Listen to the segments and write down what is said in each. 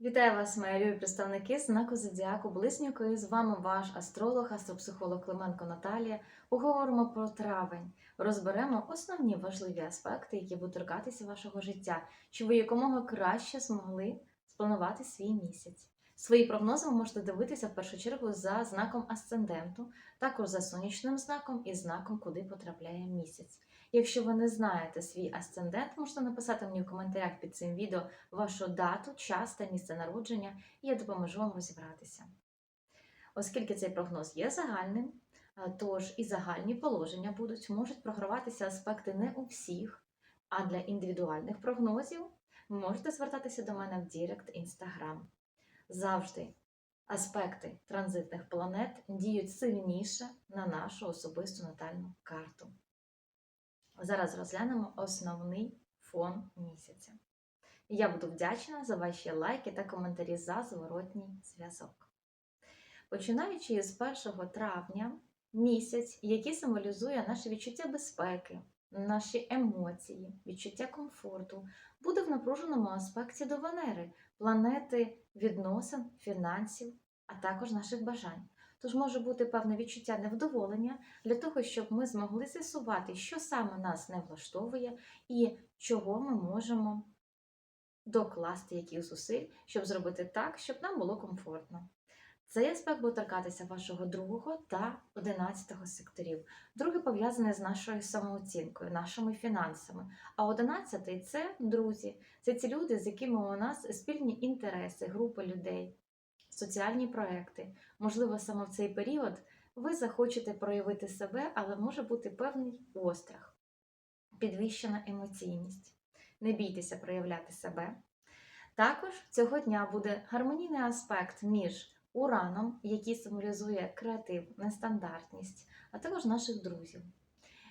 Вітаю вас, мої любі представники знаку Зодіаку Близнюки. З вами ваш астролог, астропсихолог Клименко Наталія. Поговоримо про травень. Розберемо основні важливі аспекти, які будуть торкатися вашого життя, щоб ви якомога краще змогли спланувати свій місяць. Свої прогнози ви можете дивитися в першу чергу за знаком асценденту, також за сонячним знаком і знаком, куди потрапляє місяць. Якщо ви не знаєте свій асцендент, можете написати мені в коментарях під цим відео вашу дату, час та місце народження, і я допоможу вам розібратися. Оскільки цей прогноз є загальним, тож і загальні положення будуть, можуть програватися аспекти не у всіх, а для індивідуальних прогнозів можете звертатися до мене в Дірект Інстаграм. Завжди аспекти транзитних планет діють сильніше на нашу особисту натальну карту. Зараз розглянемо основний фон місяця. Я буду вдячна за ваші лайки та коментарі за зворотній зв'язок. Починаючи з 1 травня, місяць, який символізує наше відчуття безпеки, наші емоції, відчуття комфорту, буде в напруженому аспекті до Венери, планети відносин, фінансів, а також наших бажань. Тож може бути певне відчуття невдоволення для того, щоб ми змогли з'ясувати, що саме нас не влаштовує і чого ми можемо докласти яких зусиль, щоб зробити так, щоб нам було комфортно. Цей аспект буде торкатися вашого другого та одинадцятого секторів. Другий пов'язаний з нашою самооцінкою, нашими фінансами. А одинадцятий це друзі, це ті люди, з якими у нас спільні інтереси, групи людей, соціальні проекти. Можливо, саме в цей період ви захочете проявити себе, але може бути певний острах, підвищена емоційність. Не бійтеся проявляти себе. Також цього дня буде гармонійний аспект між ураном, який символізує креатив, нестандартність, а також наших друзів.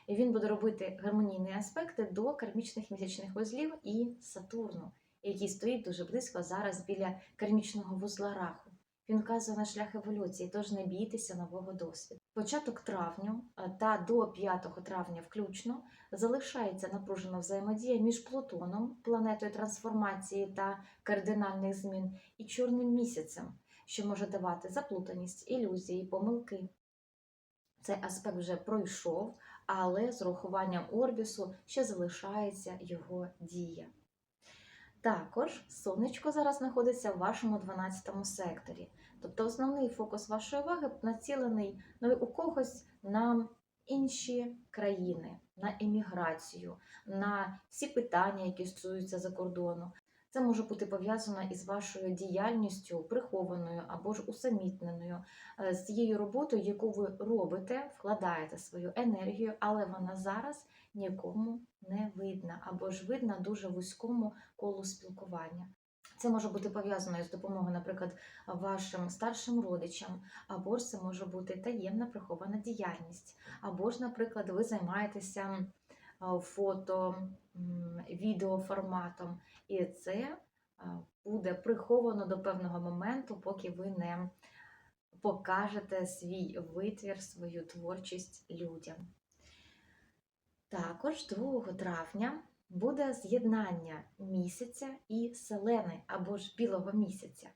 І він буде робити гармонійні аспекти до кармічних місячних вузлів і Сатурну, який стоїть дуже близько зараз біля кармічного вузла раху. Він вказує на шлях еволюції, тож не бійтеся нового досвіду. Початок травню е, та до 5 травня включно залишається напружена взаємодія між Плутоном, планетою трансформації та кардинальних змін, і чорним місяцем, що може давати заплутаність, ілюзії, помилки. Цей аспект вже пройшов, але з урахуванням орбісу ще залишається його дія. Також сонечко зараз знаходиться в вашому 12 секторі. Тобто основний фокус вашої уваги націлений ну, у когось на інші країни, на еміграцію, на всі питання, які стосуються за кордону. Це може бути пов'язано із вашою діяльністю прихованою або ж усамітненою, е, з тією роботою, яку ви робите, вкладаєте свою енергію, але вона зараз нікому не видна, або ж видна дуже вузькому колу спілкування. Це може бути пов'язано із допомогою, наприклад, вашим старшим родичам, або ж це може бути таємна прихована діяльність, або ж, наприклад, ви займаєтеся фото, м, відеоформатом, і це буде приховано до певного моменту, поки ви не покажете свій витвір, свою творчість людям. Також 2 травня буде з'єднання місяця і селени або ж білого місяця.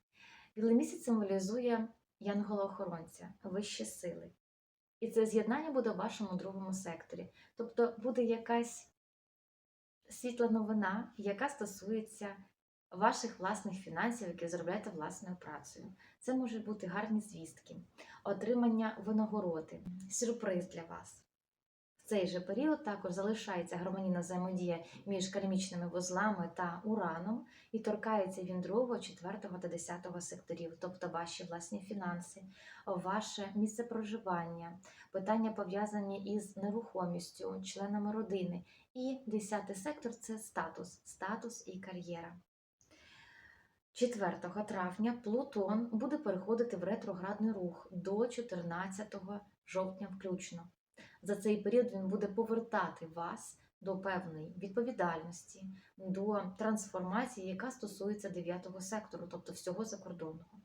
Білий місяць символізує янгола-охоронця, вищі сили. І це з'єднання буде в вашому другому секторі. Тобто буде якась світла новина, яка стосується ваших власних фінансів, які заробляєте власною працею. Це можуть бути гарні звістки, отримання винагороди, сюрприз для вас. Цей же період також залишається гармонійна взаємодія між кармічними вузлами та ураном, і торкається він 2, 4 та 10 секторів, тобто ваші власні фінанси, ваше місце проживання, питання пов'язані із нерухомістю, членами родини. І 10 сектор це статус, статус і кар'єра. 4 травня Плутон буде переходити в ретроградний рух до 14 жовтня включно. За цей період він буде повертати вас до певної відповідальності, до трансформації, яка стосується 9 сектору, тобто всього закордонного.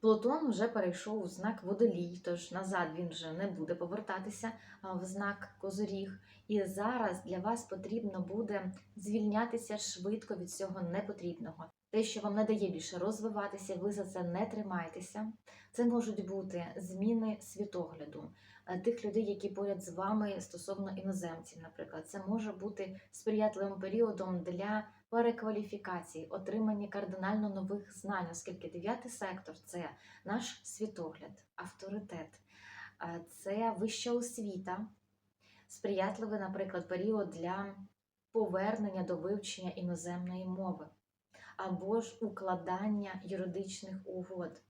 Плутон вже перейшов у знак водолій, тож назад він вже не буде повертатися в знак Козоріг. І зараз для вас потрібно буде звільнятися швидко від всього непотрібного. Те, що вам не дає більше розвиватися, ви за це не тримаєтеся. Це можуть бути зміни світогляду е, тих людей, які поряд з вами стосовно іноземців, наприклад. Це може бути сприятливим періодом для перекваліфікації, отримання кардинально нових знань, оскільки дев'ятий сектор це наш світогляд, авторитет, е, це вища освіта, сприятливий, наприклад, період для повернення до вивчення іноземної мови або ж укладання юридичних угод.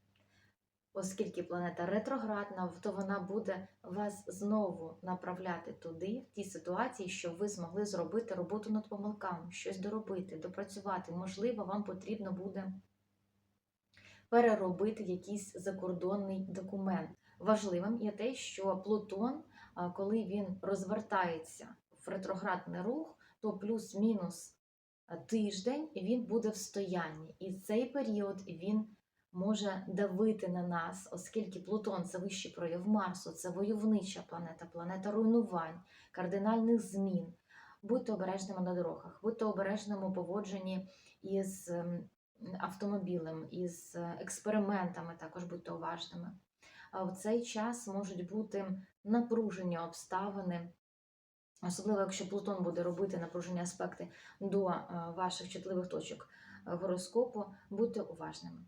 Оскільки планета ретроградна, то вона буде вас знову направляти туди, в ті ситуації, щоб ви змогли зробити роботу над помилками, щось доробити, допрацювати. Можливо, вам потрібно буде переробити якийсь закордонний документ. Важливим є те, що Плутон, коли він розвертається в ретроградний рух, то плюс-мінус тиждень він буде в стоянні. І цей період він може давити на нас, оскільки Плутон це вищий прояв Марсу, це войовнича планета, планета руйнувань, кардинальних змін. Будьте обережними на дорогах, будьте обережними у поводженні із ем, автомобілем, із е, експериментами, також будьте уважними. А в цей час можуть бути напружені обставини, особливо якщо Плутон буде робити напружені аспекти до е, ваших чутливих точок е, гороскопу, будьте уважними.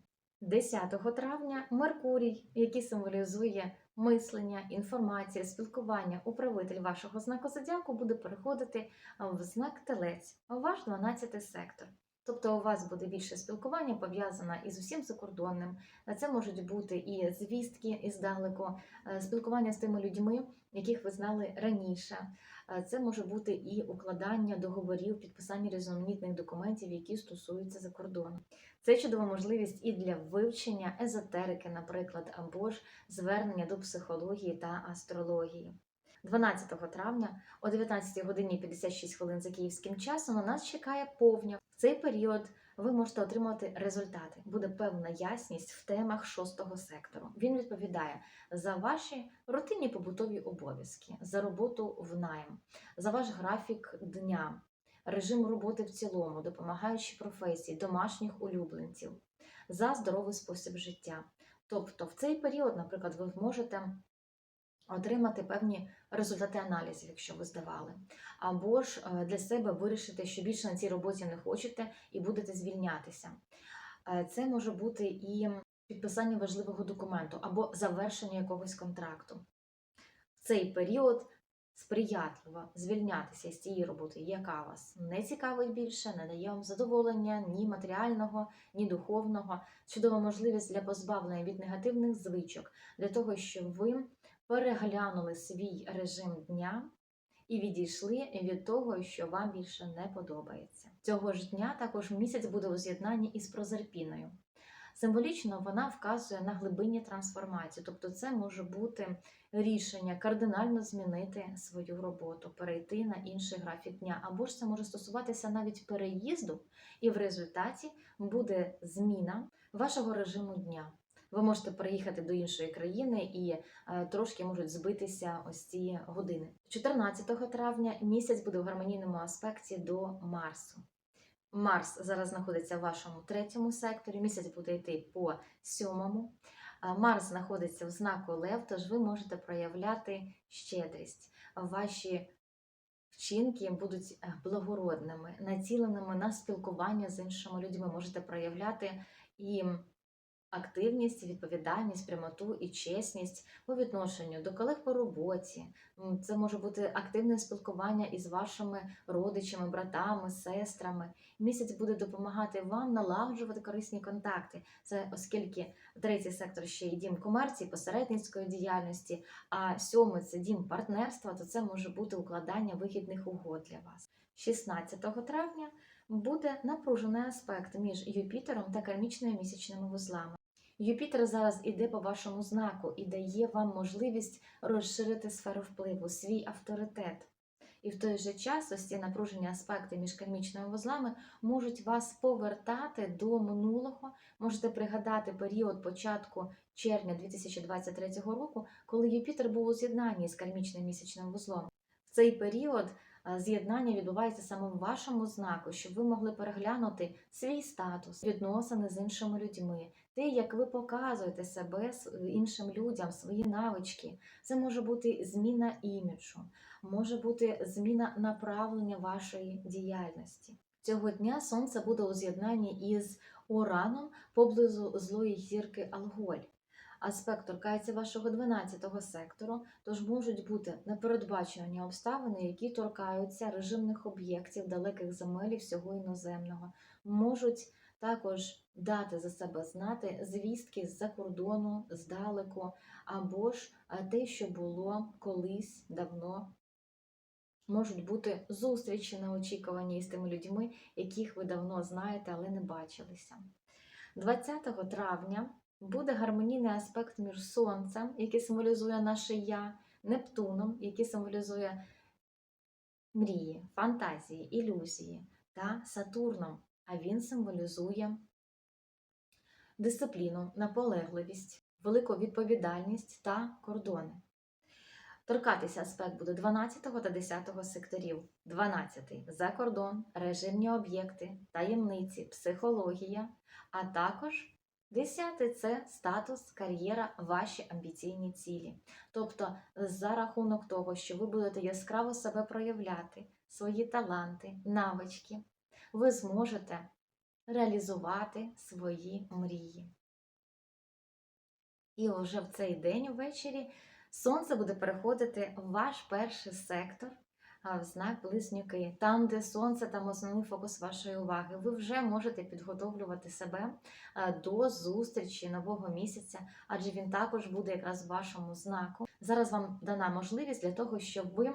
10 травня Меркурій, який символізує мислення, інформація, спілкування, управитель вашого знаку зодіаку буде переходити в знак Телець, ваш 12 сектор. Тобто у вас буде більше спілкування пов'язане із усім закордонним. Це можуть бути і звістки іздалеку, е, спілкування з тими людьми, яких ви знали раніше. Е, Це може бути і укладання договорів, підписання різноманітних документів, які стосуються закордону. Це чудова можливість і для вивчення езотерики, наприклад, або ж звернення до психології та астрології. 12 травня о 19 годині 56 хвилин за київським часом на нас чекає повня. В цей період ви можете отримати результати. Буде певна ясність в темах шостого сектору. Він відповідає за ваші рутинні побутові обов'язки, за роботу в найм, за ваш графік дня, режим роботи в цілому, допомагаючі професії, домашніх улюбленців, за здоровий спосіб життя. Тобто, в цей період, наприклад, ви можете отримати певні результати аналізів, якщо ви здавали, або ж е, для себе вирішити, що більше на цій роботі не хочете і будете звільнятися. Е, Це може бути і підписання важливого документу або завершення якогось контракту. В цей період сприятливо звільнятися з тієї роботи, яка вас не цікавить більше, не дає вам задоволення ні матеріального, ні духовного. Чудова можливість для позбавлення від негативних звичок, для того, щоб ви переглянули свій режим дня і відійшли від того, що вам більше не подобається. Цього ж дня також місяць буде у з'єднанні із Прозерпіною. Символічно вона вказує на глибинні трансформації, тобто це може бути рішення кардинально змінити свою роботу, перейти на інший графік дня, або ж це може стосуватися навіть переїзду, і в результаті буде зміна вашого режиму дня. Ви можете переїхати до іншої країни і е, трошки можуть збитися ось ці години. 14 травня місяць буде в гармонійному аспекті до Марсу. Марс зараз знаходиться в вашому третьому секторі, місяць буде йти по сьомому. Марс знаходиться в знаку Лев, тож ви можете проявляти щедрість. Ваші вчинки будуть е, благородними, націленими на спілкування з іншими людьми. Можете проявляти і активність, відповідальність, прямоту і чесність по відношенню до колег по роботі. Це може бути активне спілкування із вашими родичами, братами, сестрами. Місяць буде допомагати вам налагоджувати корисні контакти. Це оскільки третій сектор ще й дім комерції, посередницької діяльності, а сьомий це дім партнерства, то це може бути укладання вигідних угод для вас. 16 травня буде напружений аспект між Юпітером та кармічними місячними вузлами. Юпітер зараз іде по вашому знаку і дає вам можливість розширити сферу впливу, свій авторитет. І в той же час ось ці напружені аспекти між кармічними вузлами можуть вас повертати до минулого. Можете пригадати період початку червня 2023 року, коли Юпітер був у з'єднанні з кармічним місячним вузлом. В цей період З'єднання відбувається саме в вашому знаку, щоб ви могли переглянути свій статус, відносини з іншими людьми, те, як ви показуєте себе іншим людям, свої навички. Це може бути зміна іміджу, може бути зміна направлення вашої діяльності. Цього дня сонце буде у з'єднанні із Ураном поблизу злої зірки Алголь. Аспект торкається вашого 12-го сектору, тож можуть бути непередбачувані обставини, які торкаються режимних об'єктів, далеких земель і всього іноземного, можуть також дати за себе знати звістки з-за кордону, здалеку, або ж е, те, що було колись давно. Можуть бути зустрічі неочікувані з тими людьми, яких ви давно знаєте, але не бачилися. 20 травня буде гармонійний аспект між Сонцем, який символізує наше Я, Нептуном, який символізує мрії, фантазії, ілюзії, та Сатурном, а він символізує дисципліну, наполегливість, велику відповідальність та кордони. Торкатися аспект буде 12 та 10 секторів. 12 за кордон, режимні об'єкти, таємниці, психологія, а також 10 це статус, кар'єра, ваші амбіційні цілі. Тобто, за рахунок того, що ви будете яскраво себе проявляти, свої таланти, навички, ви зможете реалізувати свої мрії. І вже в цей день ввечері Сонце буде переходити в ваш перший сектор, в знак близнюки. Там, де сонце, там основний фокус вашої уваги. Ви вже можете підготовлювати себе до зустрічі нового місяця, адже він також буде якраз вашому знаку. Зараз вам дана можливість для того, щоб ви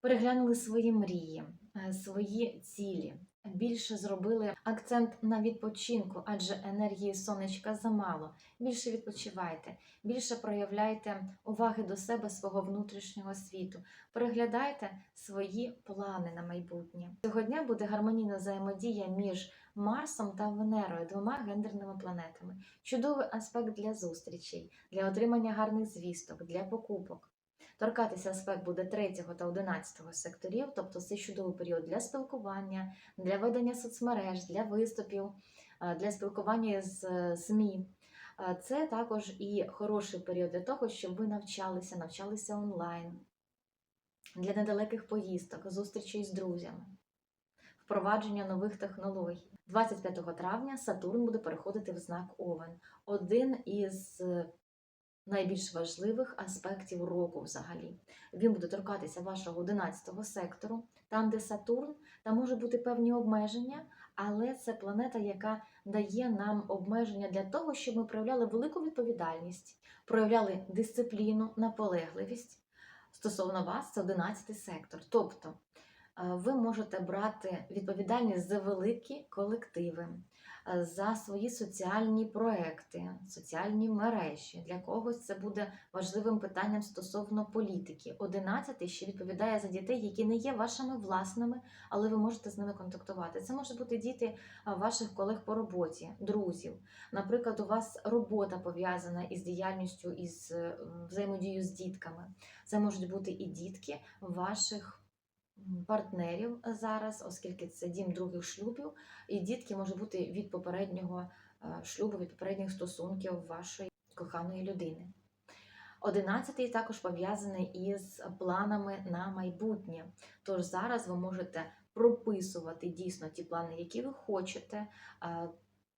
переглянули свої мрії, е, свої цілі. Більше зробили акцент на відпочинку, адже енергії сонечка замало. Більше відпочивайте, більше проявляйте уваги до себе, свого внутрішнього світу. Переглядайте свої плани на майбутнє. Цього дня буде гармонійна взаємодія між Марсом та Венерою, двома гендерними планетами. Чудовий аспект для зустрічей, для отримання гарних звісток, для покупок. Торкатися аспект буде 3 та 11 секторів, тобто це чудовий період для спілкування, для ведення соцмереж, для виступів, е, для спілкування з е, ЗМІ. Е, Це також і хороший період для того, щоб ви навчалися, навчалися онлайн, для недалеких поїздок, зустрічей з друзями, впровадження нових технологій. 25 травня Сатурн буде переходити в знак Овен. Один із найбільш важливих аспектів року взагалі. Він буде торкатися вашого 11-го сектору, там, де Сатурн, там можуть бути певні обмеження, але це планета, яка дає нам обмеження для того, щоб ми проявляли велику відповідальність, проявляли дисципліну, наполегливість. Стосовно вас, це 11 сектор. Тобто ви можете брати відповідальність за великі колективи, е, за свої соціальні проекти, соціальні мережі. Для когось це буде важливим питанням стосовно політики. 11 ще відповідає за дітей, які не є вашими власними, але ви можете з ними контактувати. Це можуть бути діти ваших колег по роботі, друзів. Наприклад, у вас робота пов'язана із діяльністю, із е, взаємодією з дітками. Це можуть бути і дітки ваших партнерів зараз, оскільки це дім других шлюбів, і дітки можуть бути від попереднього е, шлюбу, від попередніх стосунків вашої коханої людини. Одинадцятий також пов'язаний із планами на майбутнє. Тож зараз ви можете прописувати дійсно ті плани, які ви хочете.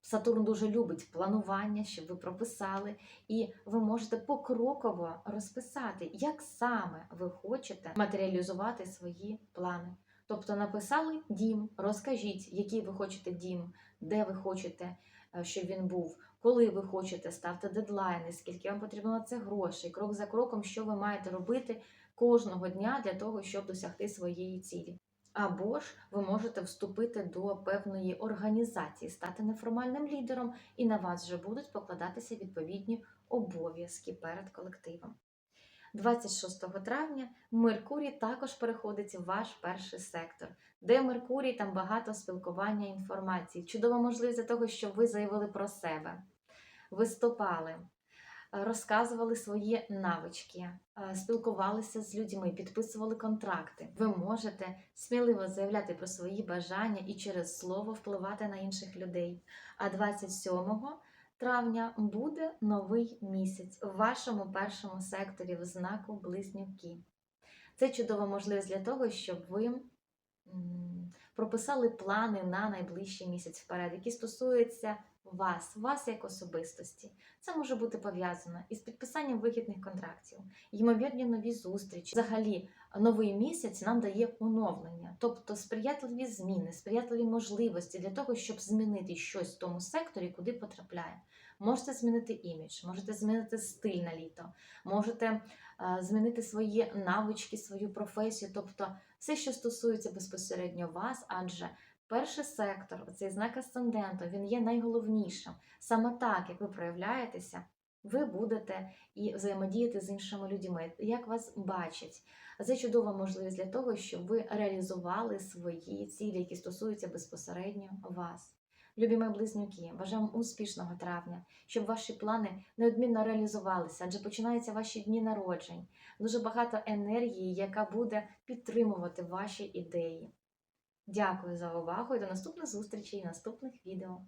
Сатурн дуже любить планування, щоб ви прописали, і ви можете покроково розписати, як саме ви хочете матеріалізувати свої плани. Тобто написали дім, розкажіть, який ви хочете дім, де ви хочете, е, щоб він був, коли ви хочете, ставте дедлайни, скільки вам потрібно це грошей, крок за кроком, що ви маєте робити кожного дня для того, щоб досягти своєї цілі. Або ж ви можете вступити до певної організації, стати неформальним лідером, і на вас вже будуть покладатися відповідні обов'язки перед колективом. 26 травня Меркурій також переходить в ваш перший сектор, де Меркурій там багато спілкування інформації. Чудова можливість для того, щоб ви заявили про себе, виступали, розказували свої навички, е, спілкувалися з людьми, підписували контракти. Ви можете сміливо заявляти про свої бажання і через слово впливати на інших людей. А 27 травня буде новий місяць в вашому першому секторі в знаку Близнюки. Це чудова можливість для того, щоб ви прописали плани на найближчий місяць вперед, які стосуються вас, вас як особистості. Це може бути пов'язано із підписанням вигідних контрактів, ймовірні нові зустрічі. Взагалі, новий місяць нам дає оновлення, тобто сприятливі зміни, сприятливі можливості для того, щоб змінити щось в тому секторі, куди потрапляє. Можете змінити імідж, можете змінити стиль на літо, можете е, змінити свої навички, свою професію, тобто все, що стосується безпосередньо вас, адже перший сектор, цей знак асценденту, він є найголовнішим. Саме так, як ви проявляєтеся, ви будете і взаємодіяти з іншими людьми, як вас бачать. Це чудова можливість для того, щоб ви реалізували свої цілі, які стосуються безпосередньо вас. Любі мої близнюки, бажаємо успішного травня, щоб ваші плани неодмінно реалізувалися, адже починаються ваші дні народжень. Дуже багато енергії, яка буде підтримувати ваші ідеї. Дякую за увагу і до наступних зустрічей і наступних відео.